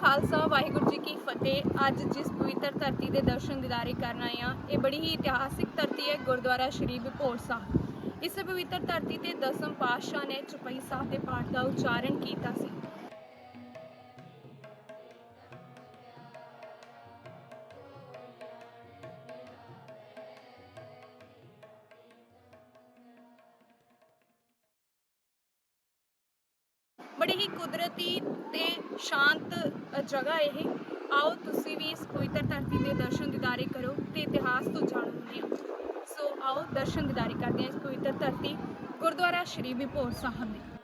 ਖਾਲਸਾ, ਵਾਹਿਗੁਰੂ ਜੀ ਕੀ ਫਤਿਹ। ਅੱਜ ਜਿਸ ਪਵਿੱਤਰ ਧਰਤੀ ਦੇ ਦਰਸ਼ਨ ਦਿਦਾਰੇ ਕਰਨ ਆਏ ਹਾਂ, ਇਹ ਬੜੀ ਹੀ ਇਤਿਹਾਸਿਕ ਧਰਤੀ ਹੈ, ਗੁਰਦੁਆਰਾ ਸ਼੍ਰੀ ਬਿਪੋਰ ਸਾਹਿਬ। ਇਸ ਪਵਿੱਤਰ ਧਰਤੀ ਤੇ ਦਸਮ ਪਾਤਸ਼ਾਹ ਨੇ ਚੁਪਈ ਸਾਹਿਬ ਦੇ ਪਾਠ ਦਾ ਉਚਾਰਨ ਕੀਤਾ ਸੀ। ਬੜੀ ਹੀ ਕੁਦਰਤੀ ਤੇ ਸ਼ਾਂਤ ਜਗ੍ਹਾ ਇਹ। ਆਓ ਤੁਸੀਂ ਵੀ ਇਸ ਪਵਿੱਤਰ ਧਰਤੀ ਦੇ ਦਰਸ਼ਨ ਦਿਦਾਰੇ ਕਰੋ ਤੇ ਇਤਿਹਾਸ ਤੋਂ ਜਾਣੋ ਹਾਂ। ਸੋ ਆਓ ਦਰਸ਼ਨ ਦਿਦਾਰੇ ਕਰਦੇ ਹਾਂ ਇਸ ਪਵਿੱਤਰ ਧਰਤੀ ਗੁਰਦੁਆਰਾ ਸ਼੍ਰੀ ਵਿਭੋਰ ਸਾਹਿਬ ਦੇ।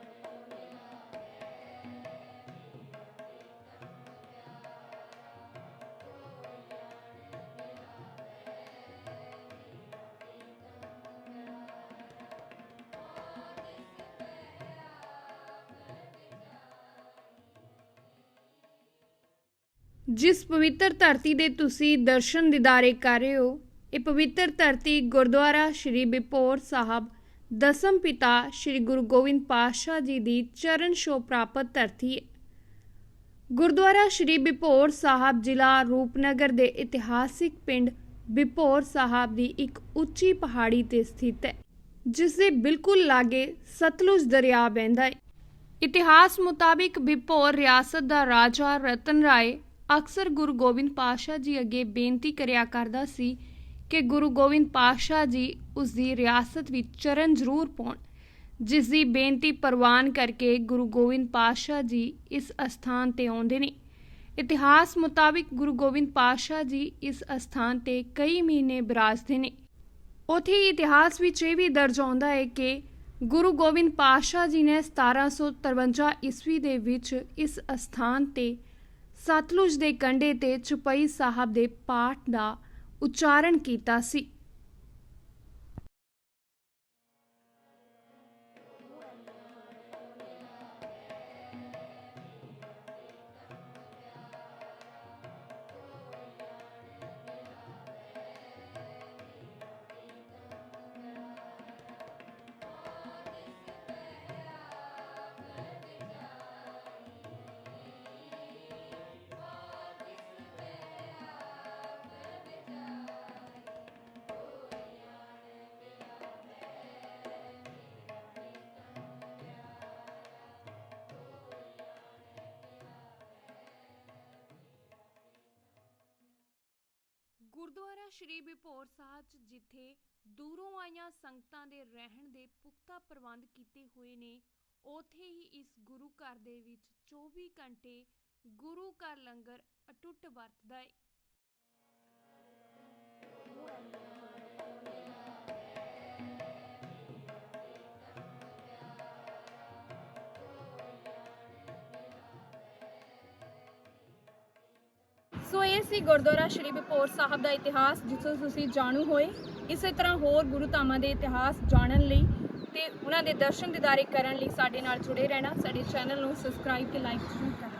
ਜਿਸ ਪਵਿੱਤਰ ਧਰਤੀ ਦੇ ਤੁਸੀਂ ਦਰਸ਼ਨ ਦਿਦਾਰੇ ਕਰ ਰਹੇ ਹੋ, ਇਹ ਪਵਿੱਤਰ ਧਰਤੀ ਗੁਰਦੁਆਰਾ ਸ਼੍ਰੀ ਬਿਪੋਰ ਸਾਹਿਬ, ਦਸਮ ਪਿਤਾ ਸ਼੍ਰੀ ਗੁਰੂ ਗੋਬਿੰਦ ਪਾਤਸ਼ਾਹ ਜੀ ਦੀ ਚਰਨ ਛੋਹ ਪ੍ਰਾਪਤ ਧਰਤੀ ਹੈ। ਗੁਰਦੁਆਰਾ ਸ਼੍ਰੀ ਬਿਪੋਰ ਸਾਹਿਬ ਜ਼ਿਲ੍ਹਾ ਰੂਪਨਗਰ ਦੇ ਇਤਿਹਾਸਿਕ ਪਿੰਡ ਬਿਪੋਰ ਸਾਹਿਬ ਦੀ ਇੱਕ ਉੱਚੀ ਪਹਾੜੀ ਤੇ ਸਥਿਤ ਹੈ, ਜਿਸ ਦੇ ਬਿਲਕੁਲ ਲਾਗੇ ਸਤਲੁਜ ਦਰਿਆ ਵਹਿੰਦਾ ਹੈ। ਇਤਿਹਾਸ ਮੁਤਾਬਿਕ ਬਿਪੋਰ ਰਿਆਸਤ ਦਾ ਰਾਜਾ ਰਤਨ ਰਾਏ ਅਕਸਰ ਗੁਰੂ ਗੋਬਿੰਦ ਪਾਤਸ਼ਾਹ ਜੀ ਅੱਗੇ ਬੇਨਤੀ ਕਰਿਆ ਕਰਦਾ ਸੀ ਕਿ ਗੁਰੂ ਗੋਬਿੰਦ ਪਾਤਸ਼ਾਹ ਜੀ ਉਸ ਦੀ ਰਿਆਸਤ ਵਿੱਚ ਚਰਨ ਜ਼ਰੂਰ ਪਾਉਣ ਜਿਸ ਦੀ ਬੇਨਤੀ ਪ੍ਰਵਾਨ ਕਰਕੇ ਗੁਰੂ ਗੋਬਿੰਦ ਪਾਤਸ਼ਾਹ ਜੀ ਇਸ ਅਸਥਾਨ ਤੇ ਆਉਂਦੇ ਨੇ। ਇਤਿਹਾਸ ਮੁਤਾਬਿਕ ਗੁਰੂ ਗੋਬਿੰਦ ਪਾਤਸ਼ਾਹ ਜੀ ਇਸ ਅਸਥਾਨ ਤੇ ਕਈ ਮਹੀਨੇ ਬਿਰਾਜਦੇ ਨੇ। ਉਥੇ ਇਤਿਹਾਸ ਵਿੱਚ ਇਹ ਵੀ ਦਰਜ ਆਉਂਦਾ ਹੈ ਕਿ ਗੁਰੂ ਗੋਬਿੰਦ ਪਾਤਸ਼ਾਹ ਜੀ ਨੇ 1753 ਈਸਵੀ ਦੇ ਵਿੱਚ ਇਸ ਅਸਥਾਨ ਤੇ ਸਤਲੁਜ ਦੇ ਕੰਢੇ ਤੇ ਚੁਪਈ ਸਾਹਿਬ ਦੇ ਪਾਠ ਦਾ ਉਚਾਰਨ ਕੀਤਾ ਸੀ। ਸ਼੍ਰੀ ਬਿਪੋਰ ਸਾਹਿਬ 'ਚ ਜਿੱਥੇ ਦੂਰੋਂ ਆਈਆਂ ਸੰਗਤਾਂ ਦੇ ਰਹਿਣ ਦੇ ਪੁਖਤਾ ਪ੍ਰਬੰਧ ਕੀਤੇ ਹੋਏ ਨੇ, ਉਥੇ ਹੀ ਇਸ ਗੁਰੂ ਘਰ ਦੇ ਵਿੱਚ 24 ਘੰਟੇ ਗੁਰੂ ਘਰ ਲੰਗਰ ਅਟੁੱਟ ਵਰਤਦਾ ਹੈ ਸੀ ਗੁਰਦੁਆਰਾ ਸ਼੍ਰੀ ਬਿਪੋਰ ਸਾਹਿਬ ਦਾ ਇਤਿਹਾਸ ਜਿਸ ਤੋਂ ਤੁਸੀਂ ਜਾਣੂ ਹੋਏ। ਇਸੇ ਤਰ੍ਹਾਂ ਹੋਰ ਗੁਰੂ ਧਾਮਾਂ ਦੇ ਇਤਿਹਾਸ ਜਾਣਨ ਲਈ ਤੇ ਉਹਨਾਂ ਦੇ ਦਰਸ਼ਨ ਦਿਦਾਰੇ ਕਰਨ ਲਈ ਸਾਡੇ ਨਾਲ ਜੁੜੇ ਰਹਿਣਾ। ਸਾਡੇ ਚੈਨਲ ਨੂੰ ਸਬਸਕ੍ਰਾਈਬ ਤੇ ਲਾਈਕ ਜ਼ਰੂਰ ਕਰਨਾ।